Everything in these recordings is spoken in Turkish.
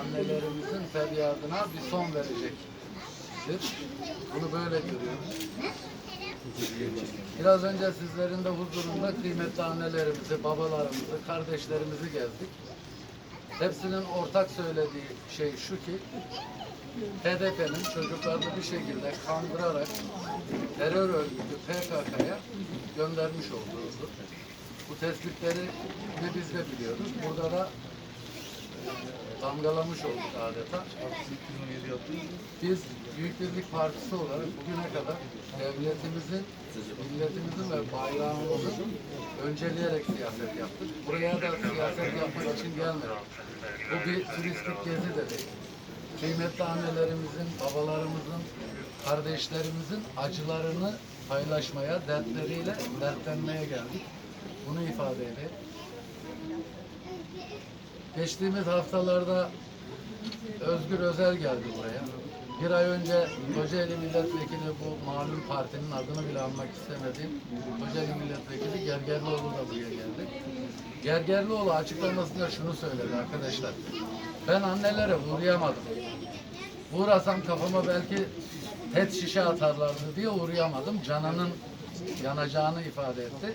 annelerimizin feryadına bir son verecektir. Bunu böyle görüyoruz. Biraz önce sizlerin de huzurunda kıymetli annelerimizi, babalarımızı, kardeşlerimizi gezdik. Hepsinin ortak söylediği şey şu ki HDP'nin çocuklarını bir şekilde kandırarak terör örgütü PKK'ya göndermiş olduğudur. Bu tespitleri de biz de biliyoruz. Burada da damgalamış olduk adeta. Biz Büyük Birlik Partisi olarak bugüne kadar devletimizin, milletimizin ve bayrağımızın önceleyerek siyaset yaptık. Buraya da siyaset yapmak için gelmedik. Bu bir turistik gezi de değil. Kıymetli annelerimizin, babalarımızın, kardeşlerimizin acılarını paylaşmaya, dertleriyle dertlenmeye geldik. Bunu ifade edeyim. Geçtiğimiz haftalarda Özgür Özel geldi buraya. Bir ay önce Kocaeli Milletvekili bu malum partinin adını bile almak istemediğim Kocaeli Milletvekili Gergerlioğlu da buraya geldi. Gergerlioğlu açıklamasında şunu söyledi arkadaşlar. Ben annelere uğrayamadım. Uğrasam kafama belki pet şişe atarlardı diye uğrayamadım. Canının yanacağını ifade etti.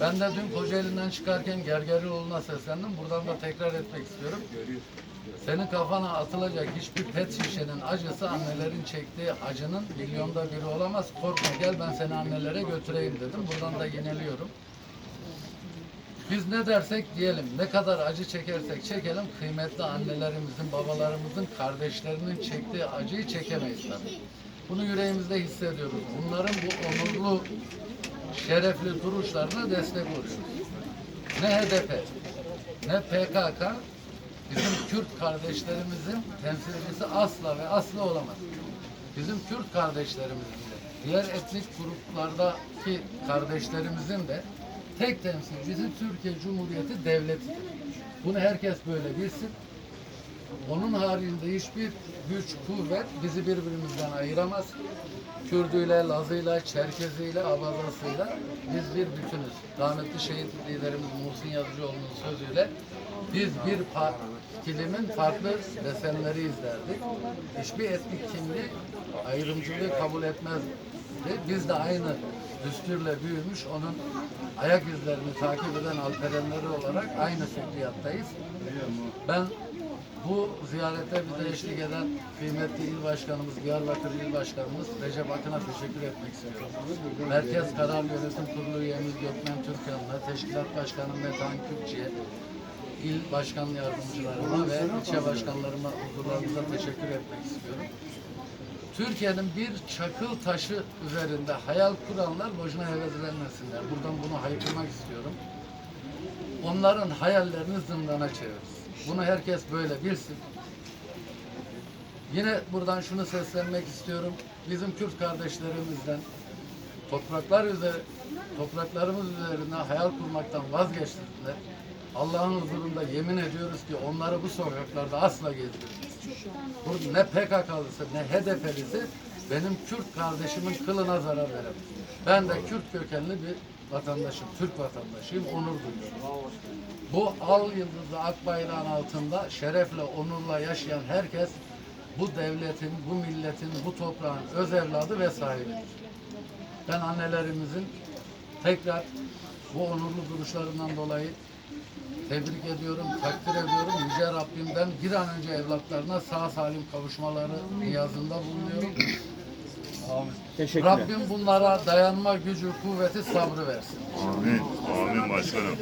Ben de dün Kocaeli'nden çıkarken Gergerlioğlu'na seslendim. Buradan da tekrar etmek istiyorum. Senin kafana atılacak hiçbir pet şişenin acısı annelerin çektiği acının milyonda biri olamaz. Korkma gel ben seni annelere götüreyim dedim. Buradan da yeniliyorum. Biz ne dersek diyelim, ne kadar acı çekersek çekelim, kıymetli annelerimizin, babalarımızın, kardeşlerinin çektiği acıyı çekemeyiz tabii. Bunu yüreğimizde hissediyoruz. Bunların bu onurlu, şerefli duruşlarına destek oluyoruz. Ne HDP, ne PKK, bizim Kürt kardeşlerimizin temsilcisi asla ve asla olamaz. Bizim Kürt kardeşlerimizin de, diğer etnik gruplardaki kardeşlerimizin de tek temsilcisi Türkiye Cumhuriyeti Devleti'dir. Bunu herkes böyle bilsin. Onun haricinde hiçbir güç, kuvvet bizi birbirimizden ayıramaz. Kürdüyle, Lazıyla, Çerkeziyle, Abazasıyla biz bir bütünüz. Rahmetli şehit liderimiz Muhsin Yazıcıoğlu'nun sözüyle biz bir partilimin farklı desenleriyiz derdik. Hiçbir etnik kimliği ayrımcılığı kabul etmezdi. Biz de aynı düsturla büyümüş, onun ayak izlerini takip eden alperenleri olarak aynı fikriyattayız. Ben bu ziyarete bize eşlik eden kıymetli il başkanımız, Diyarbakır il başkanımız Recep Akın'a teşekkür etmek istiyorum. Merkez Karar Yönetim Kurulu üyemiz Gökmen Türkan'la, teşkilat başkanım Metehan Kürtçü'ye, il başkan yardımcılarıma ve ilçe başkanlarıma huzurlarınıza teşekkür etmek istiyorum. Türkiye'nin bir çakıl taşı üzerinde hayal kuranlar boşuna heveslenmesinler. Buradan bunu haykırmak istiyorum. Onların hayallerini zindana çeviririz. Bunu herkes böyle bilsin. Yine buradan şunu seslenmek istiyorum. Bizim Kürt kardeşlerimizden topraklar üzeri, topraklarımız üzerine hayal kurmaktan vazgeçtiler. Allah'ın huzurunda yemin ediyoruz ki onları bu sokaklarda asla gezdirmeyiz. Burada ne PKK'lısı ne HDP'lisi benim Kürt kardeşimin kılına zarar veremez. Ben de Kürt kökenli bir vatandaşım, Türk vatandaşıyım, onur duyuyorum. Bu al yıldızlı ak bayrağın altında şerefle, onurla yaşayan herkes bu devletin, bu milletin, bu toprağın öz evladı ve sahibidir. Ben annelerimizin tekrar bu onurlu duruşlarından dolayı tebrik ediyorum, takdir ediyorum. Yüce Rabbimden bir an önce evlatlarına sağ salim kavuşmaları niyazında bulunuyorum. Teşekkürler. Rabbim bunlara dayanma gücü, kuvveti, sabrı versin. Amin. Amin başkanım.